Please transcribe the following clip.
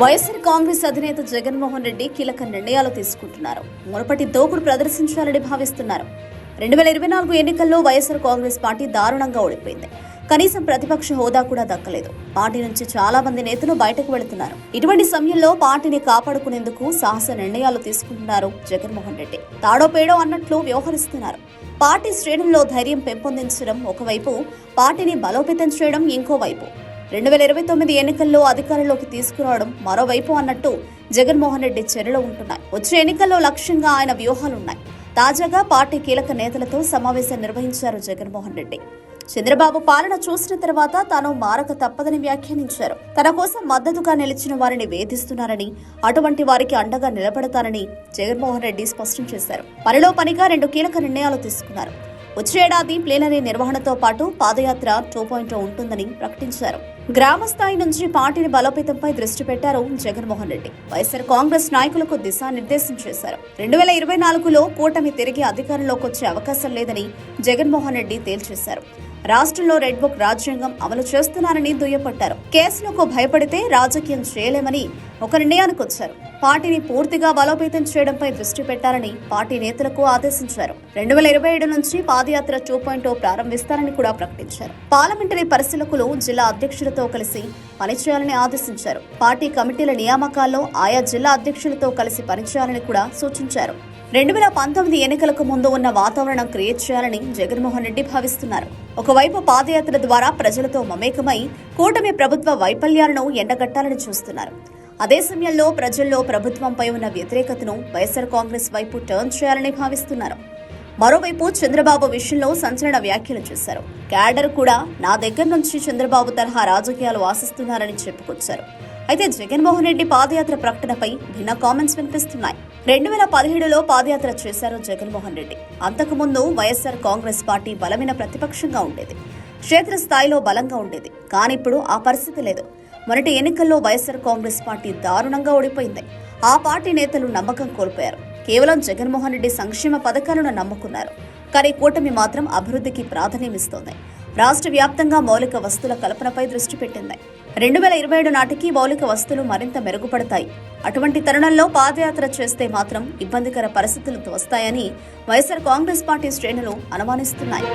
వైఎస్ఆర్ కాంగ్రెస్ అధినేత జగన్మోహన్ రెడ్డి కీలక నిర్ణయాలు తీసుకుంటున్నారు. మునుపటి దోకుడు ప్రదర్శించాలని భావిస్తున్నారు. రెండు వేల ఇరవై నాలుగు ఎన్నికల్లో వైఎస్ఆర్ కాంగ్రెస్ పార్టీ దారుణంగా ఓడిపోయింది. కనీసం ప్రతిపక్ష హోదా కూడా దక్కలేదు. పార్టీ నుంచి చాలా మంది నేతలు బయటకు వెళుతున్నారు. ఇటువంటి సమయంలో పార్టీని కాపాడుకునేందుకు సాహస నిర్ణయాలు తీసుకుంటున్నారు జగన్మోహన్ రెడ్డి. తాడోపేడో అన్నట్లు వ్యవహరిస్తున్నారు. పార్టీ శ్రేణుల్లో ధైర్యం పెంపొందించడం ఒకవైపు పార్టీని బలోపేతం చేయడం ఇంకోవైపు. రెండు వేల ఇరవై తొమ్మిది ఎన్నికల్లో అధికారంలోకి తీసుకురావడం మరోవైపు అన్నట్టు జగన్మోహన్ రెడ్డి చర్యలు ఉంటున్నాయి. వచ్చే ఎన్నికల్లో లక్ష్యంగా ఆయన వ్యూహాలున్నాయి. తాజాగా పార్టీ కీలక నేతలతో సమావేశం నిర్వహించారు జగన్మోహన్ రెడ్డి. చంద్రబాబు పాలన చూసిన తర్వాత తాను మారక తప్పదని వ్యాఖ్యానించారు. తన కోసం మద్దతుగా నిలిచిన వారిని వేధిస్తున్నారని అటువంటి వారికి అండగా నిలబడతానని జగన్మోహన్ రెడ్డి స్పష్టం చేశారు. పనిలో పనిగా రెండు కీలక నిర్ణయాలు తీసుకున్నారు. వచ్చే ఏడాది ప్లేనరీ నిర్వహణతో పాటు పాదయాత్ర టూ పాయింట్ ఉంటుందని ప్రకటించారు. గ్రామ స్థాయి నుంచి పార్టీని బలోపేతంపై దృష్టి పెట్టారు జగన్మోహన్ రెడ్డి. వైఎస్ఆర్ కాంగ్రెస్ నాయకులకు దిశానిర్దేశం చేశారు. రెండు వేల ఇరవై నాలుగులో కూటమి తిరిగి అధికారంలోకి వచ్చే అవకాశం లేదని జగన్మోహన్ రెడ్డి తేల్చేశారు. రాష్ట్రంలో రెడ్ బుక్ రాజ్యాంగం అమలు చేస్తున్నారని దుయ్యపట్టారు. కేసులకు భయపడితే రాజకీయం చేయలేమని ఒక నిర్ణయానికి వచ్చారు. పార్టీని పూర్తిగా బలోపేతం చేయడంపై దృష్టి పెట్టాలని పార్టీ నేతలకు ఆదేశించారు. రెండు వేల ఇరవై ఏడు నుంచి పాదయాత్ర టూ పాయింట్ ప్రారంభిస్తారని కూడా ప్రకటించారు. పార్లమెంటరీ పరిశీలకులు జిల్లా అధ్యక్షులతో కలిసి పనిచేయాలని ఆదేశించారు. పార్టీ కమిటీల నియామకాల్లో ఆయా జిల్లా అధ్యక్షులతో కలిసి పనిచేయాలని కూడా సూచించారు. రెండు వేల పంతొమ్మిది ఎన్నికలకు ముందు ఉన్న వాతావరణం క్రియేట్ చేయాలని జగన్మోహన్ రెడ్డి భావిస్తున్నారు. ఒకవైపు పాదయాత్ర ద్వారా ప్రజలతో మమేకమై కూటమి ప్రభుత్వ వైఫల్యాలను ఎండగట్టాలని చూస్తున్నారు. అదే సమయంలో ప్రజల్లో ప్రభుత్వంపై ఉన్న వ్యతిరేకతను వైఎస్ఆర్ కాంగ్రెస్ వైపు టర్న్ చేయాలని భావిస్తున్నారు. మరోవైపు చంద్రబాబు విషయంలో సంచలన వ్యాఖ్యలు చేశారు. క్యాడర్ కూడా నా దగ్గర నుంచి చంద్రబాబు తరహా రాజకీయాలు ఆశిస్తున్నారని చెప్పుకొచ్చారు. అయితే జగన్మోహన్ రెడ్డి పాదయాత్ర ప్రకటనపై భిన్న కామెంట్స్ వినిపిస్తున్నాయి. రెండు వేల పదిహేడులో పాదయాత్ర చేశారు జగన్మోహన్ రెడ్డి. అంతకుముందు వైఎస్ఆర్ కాంగ్రెస్ పార్టీ బలమైన ప్రతిపక్షంగా ఉండేది. క్షేత్రస్థాయిలో బలంగా ఉండేది. కానీ ఇప్పుడు ఆ పరిస్థితి లేదు. మొదటి ఎన్నికల్లో వైఎస్ఆర్ కాంగ్రెస్ పార్టీ దారుణంగా ఓడిపోయింది. ఆ పార్టీ నేతలు నమ్మకం కోల్పోయారు. కేవలం జగన్మోహన్ రెడ్డి సంక్షేమ పథకాలను నమ్ముకున్నారు. కానీ కూటమి మాత్రం అభివృద్ధికి ప్రాధాన్యమిస్తోంది. రాష్ట్ర వ్యాప్తంగా మౌలిక వస్తువుల కల్పనపై దృష్టి పెట్టింది. రెండు వేల ఇరవై ఏడు నాటికి మౌలిక వస్తువులు మరింత మెరుగుపడతాయి. అటువంటి తరుణంలో పాదయాత్ర చేస్తే మాత్రం ఇబ్బందికర పరిస్థితులు వస్తాయని వైఎస్ఆర్ కాంగ్రెస్ పార్టీ శ్రేణులు అనుమానిస్తున్నాయి.